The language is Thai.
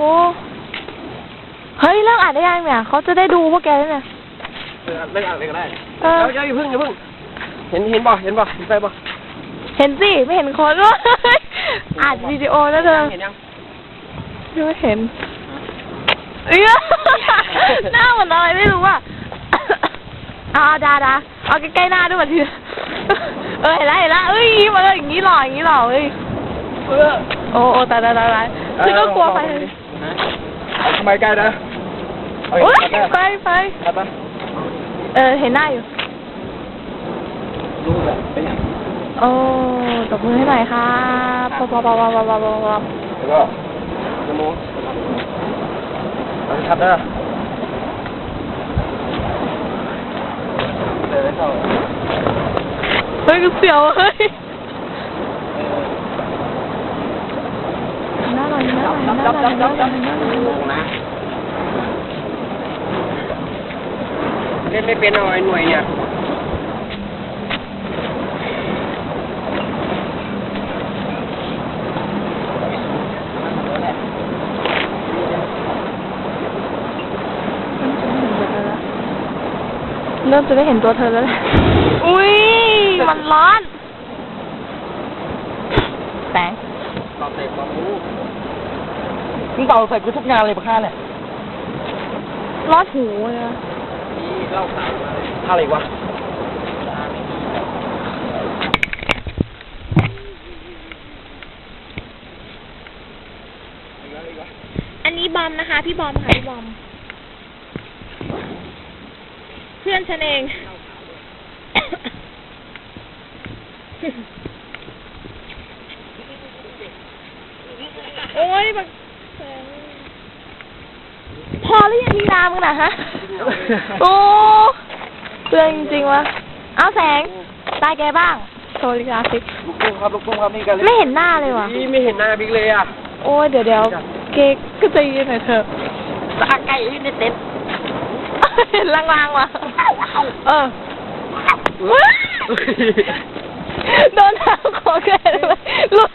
โอ้เฮ้ยเลิกอ่านได้ยังเนี่ยเขาจะได้ดูพวกแกแล้วเนี่ยเลิกเลิกอ่านเลยก็ได้เออเดี๋ยวเดี๋ยวอย่าเพิ่งอย่าเพิ่ง เห็นเห็นป่ะเห็นป่ะเห็นไฟป่ะเห็นสิไม่เห็นคนวะอ่านวิดีโอแล้วเธอเห็นยังไม่เห็นเอ้ยหน้าเหมือนอะไรไม่รู้อะเอาเอาดาดาเอาใกล้ๆหน้าด้วยมาทีเออเห็นแล้วเห็นแล้วเอ้ยมาเลยอย่างนี้หล่ออย่างนี้หล่อเอ้ยเออ โอ้โอ้ตายตายตายตายฉันก็กลัวไปเอาทำไมใกล้นะเอาโอ้ยอีกแล้วไปไป ตัดปะเออ เห็นหน้าอยู่ รู้แบบเป็นยังโอ้ตบมือให้หน่อยครับปอบปอบปอบปอบปอบปอบปอบแล้วก็สมูเอาชัดเด้อเออเข้า เฮ้ยกูเสียวเฮ้ยหน้าหน่อยหน้าหน่อยหน้าหน่อยหน้าหน่อยหน้าหน่อยหน้าหน่อยนะเล่นไม่เป็นเอาไอ้หน่วยเนี่ยเริ่มจะได้เห็นตัวเธอแล้วแหละอุ้ย มันร้อนแสง มึงเป่าใส่กูทุกงานเลยปะค่าเนี่ยร้อนหูเลยนะนี่เล่าขายมาค่าอะไรวะ อันนี้บอมนะคะ พี่บอมค่ะพี่บอม เพื่อนฉันเอง โอ้ยแบบ พอแล้วยังมีน้ำกันนะฮะ โอ้เปลืองจริงๆวะเอาแสง ตายแกบ้าง โชว์ลีลาสิลูกตุ้มครับลูกตุ้มครับนี่กันเลยไม่เห็นหน้าเลยว่ะ นี่ไม่เห็นหน้าบิ๊กเลยอะ โอ้ยเดี๋ยวเดี๋ยวเก๊กก็ใจเย็นหน่อยเถอะตาไก่ในเต็นท์เห็นลางๆว่ะ เออโดนเท้าของแกเลยหลุด